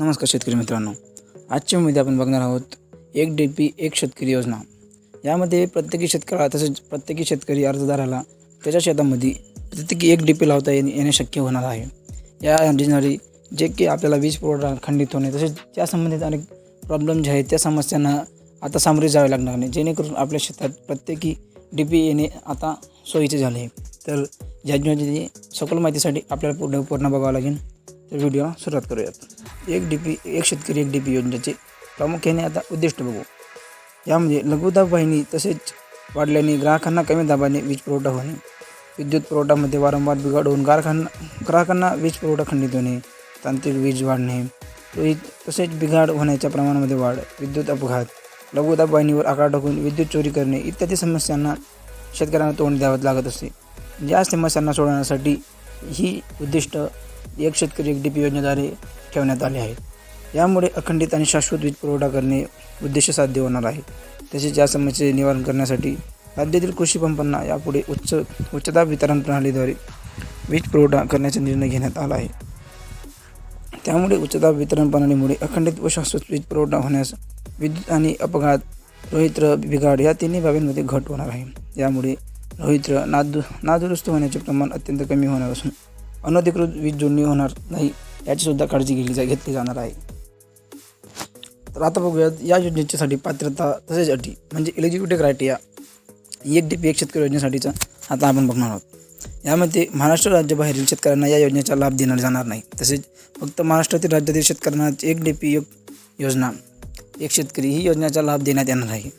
नमस्कार शेतकरी मित्रांनो. आजच्या मध्ये आपण बघणार आहोत एक डी पी एक शेतकरी योजना. यामध्ये प्रत्येकी शेतकऱ्याला तसेच प्रत्येकी शेतकरी अर्जदाराला त्याच्या शेतामध्ये प्रत्येकी एक डी पी लावता येणे येणे शक्य होणार आहे. या योजनेद्वारे जे की आपल्याला वीज पुरवठा खंडित होणे तसेच त्या संबंधित अनेक प्रॉब्लेम जे आहेत त्या समस्यांना आता सामोरे जावे लागणार नाही. जेणेकरून आपल्या शेतात प्रत्येकी डी पी येणे आता सोयीचे झाले. आहे तर या योजनेची सखोल माहितीसाठी आपल्याला पूर्ण पूर्ण बघावं लागेल. तर व्हिडिओला सुरुवात करूयात. एक डी पी एक शेतकरी एक डी पी योजनेचे प्रामुख्याने आता उद्दिष्ट बघू. यामध्ये लघुदाब वाहिनी तसेच वाढल्याने ग्राहकांना कमी दाबाने वीज पुरवठा होणे विद्युत पुरवठामध्ये वारंवार बिघाड होऊन ग्राहकांना ग्राहकांना वीज पुरवठा खंडित होणे तांत्रिक वीज वाढणे तसेच बिघाड होण्याच्या प्रमाणामध्ये वाढ विद्युत अपघात लघुदाब वाहिनीवर आकार टाकून विद्युत चोरी करणे इत्यादी समस्यांना शेतकऱ्यांना तोंड द्यावं लागत असते. या समस्यांना सोडवण्यासाठी ही उद्दिष्ट एक शेतकरी एक डी पी योजनेद्वारे ठेवण्यात आले आहेत. यामुळे अखंडित आणि शाश्वत वीज पुरवठा करणे उद्देश साध्य होणार आहे. तसेच या समस्येचे निवारण करण्यासाठी राज्यातील कृषी पंपांना यापुढे उच्च उच्चदाब वितरण प्रणालीद्वारे वीज पुरवठा करण्याचा निर्णय घेण्यात आला आहे. त्यामुळे उच्चदाब वितरण प्रणालीमुळे अखंडित व शाश्वत वीज पुरवठा होण्यास विद्युत आणि अपघात रोहित्र बिघाड या तिन्ही बाबींमध्ये घट होणार आहे. यामुळे रोहित्र नादु नादुरुस्त होण्याचे प्रमाण अत्यंत कमी होणार असून अनधिकृत वीज जोडणी होणार नाही. याचीसुद्धा काळजी घेतली जा घेतली जाणार आहे. तर आता बघूयात या योजनेच्यासाठी पात्रता तसेच अटी म्हणजे एलिजिबिलिटी क्रायटेरिया एक डी पी एक शेतकरी योजनेसाठीचा आता आपण बघणार आहोत. यामध्ये महाराष्ट्र राज्याबाहेरील शेतकऱ्यांना या योजनेचा लाभ देणार जाणार नाही. तसेच फक्त महाराष्ट्रातील राज्यातील शेतकऱ्यांना एक डी पी एक योजना एक शेतकरी ही योजनेचा लाभ देण्यात येणार आहे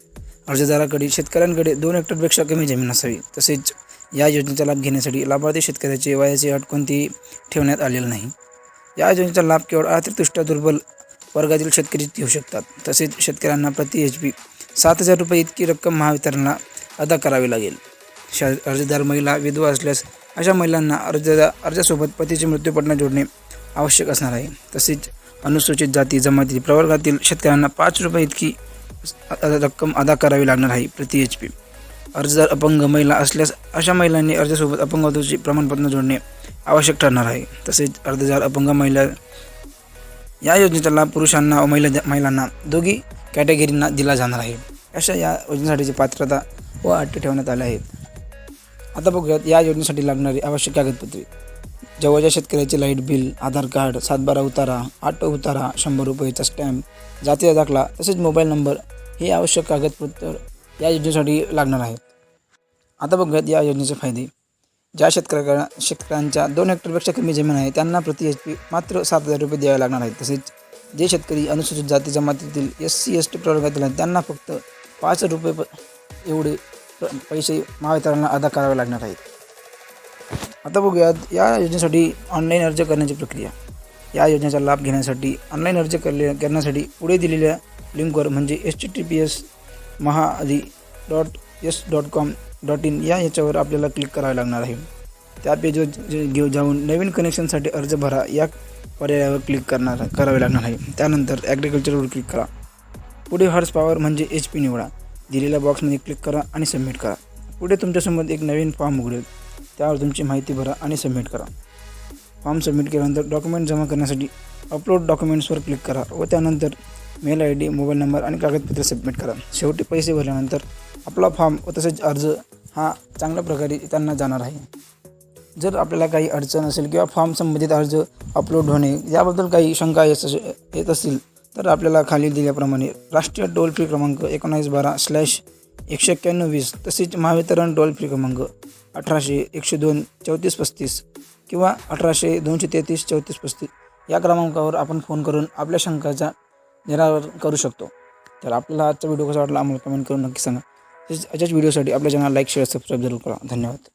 अर्जदाराकडे शेतकऱ्यांकडे दोन हेक्टरपेक्षा कमी जमीन असावी. तसेच या योजनेचा लाभ घेण्यासाठी लाभार्थी शेतकऱ्याचे वयाची अट कोणतीही ठेवण्यात आलेलं नाही. या योजनेचा लाभ केवळ आर्थिकदृष्ट्या दुर्बल वर्गातील शेतकरी घेऊ शकतात. तसेच शेतकऱ्यांना प्रति एच पी सात हजार रुपये इतकी रक्कम महावितरणला अदा करावी लागेल. श अर्जदार महिला विधवा असल्यास अशा महिलांना अर्जदा अर्जासोबत पतीचे मृत्यूपटना जोडणे आवश्यक असणार आहे. तसेच अनुसूचित जाती जमाती प्रवर्गातील शेतकऱ्यांना पाच रुपये इतकी रक्कम अदा करावी लागणार आहे प्रति एच पी. अर्जदार अपंग महिला असल्यास अशा महिलांनी अर्जासोबत अपंगत्वाचे प्रमाणपत्र जोडणे आवश्यक ठरणार आहे. तसेच अर्जदार अपंग महिला या योजनेचा लाभ पुरुषांना व महिला महिलांना दोघी कॅटेगरींना दिला जाणार आहे. अशा या योजनेसाठीची पात्रता व अटी ठेवण्यात आल्या आहेत. आता बघूयात या योजनेसाठी लागणारी आवश्यक कागदपत्रे. जवळच्या शेतकऱ्याचे लाइट बिल आधार कार्ड सातबारा उतारा आठ उतारा शंभर रुपयेचा स्टॅम्प जातीचा दाखला तसेच मोबाईल नंबर हे आवश्यक कागदपत्र या योजनेसाठी लागणार आहेत. आता बघूयात या योजनेचे फायदे. ज्या शेतकऱ्या शेतकऱ्यांच्या दोन हेक्टरपेक्षा कमी जमीन आहे त्यांना प्रति एच पी मात्र सात हजार रुपये द्यावे लागणार आहेत. तसेच जे शेतकरी अनुसूचित जाती जमातीतील एस सी एस टी प्रवर्गातील आहेत त्यांना फक्त पाच रुपये प एवढे पैसे महावितरणाला अदा करावे लागणार आहेत. आता बघूयात या योजनेसाठी ऑनलाईन अर्ज करण्याची प्रक्रिया. या योजनेचा लाभ घेण्यासाठी ऑनलाईन अर्ज करले करण्यासाठी पुढे दिलेल्या लिंकवर म्हणजे H T T P S महाआधी dot S dot com dot in या याच्यावर आपल्याला क्लिक करावे लागणार आहे. त्या पेजवर जे- घेऊ जाऊन नवीन कनेक्शनसाठी अर्ज भरा या पर्यायावर क्लिक करणार करावे लागणार आहे. त्यानंतर ॲग्रिकल्चरवर क्लिक करा. पुढे हॉर्स पॉवर म्हणजे एच पी निवडा. दिलेल्या बॉक्समध्ये क्लिक करा आणि सबमिट करा. पुढे तुमच्यासमोर एक नवीन फॉर्म उघडेल. त्यावर तुमची माहिती भरा आणि सबमिट करा. फॉर्म सबमिट केल्यानंतर डॉक्युमेंट जमा करण्यासाठी अपलोड डॉक्युमेंट्सवर क्लिक करा व त्यानंतर मेल आय डी मोबाईल नंबर आणि कागदपत्र सबमिट करा. शेवटी पैसे भरल्यानंतर आपला फॉर्म व तसेच अर्ज हा चांगल्या प्रकारे त्यांना जाणार आहे. जर आपल्याला काही अडचण असेल किंवा फॉर्म संबंधित अर्ज अपलोड होणे याबद्दल काही शंका येत असे- येत असतील तर आपल्याला खाली दिल्याप्रमाणे राष्ट्रीय टोल फ्री क्रमांक एकोणावीस बारा स्लॅश एकशे एक्क्याण्णव वीस तसेच महावितरण टोल फ्री क्रमांक अठराशे एकशे दोन चौतीस पस्तीस किंवा अठराशे दोनशे तेहतीस चौतीस पस्तीस या क्रमांकावर आपण फोन करून आपल्या शंकाचा निरावर करू शकतो. तर आपल्याला आजचा व्हिडिओ कसा वाटला आम्हाला कमेंट करून नक्की सांगा. तसेच अशाच व्हिडिओसाठी आपल्या चॅनल लाईक शेअर सबस्क्राईब जरूर करा. धन्यवाद.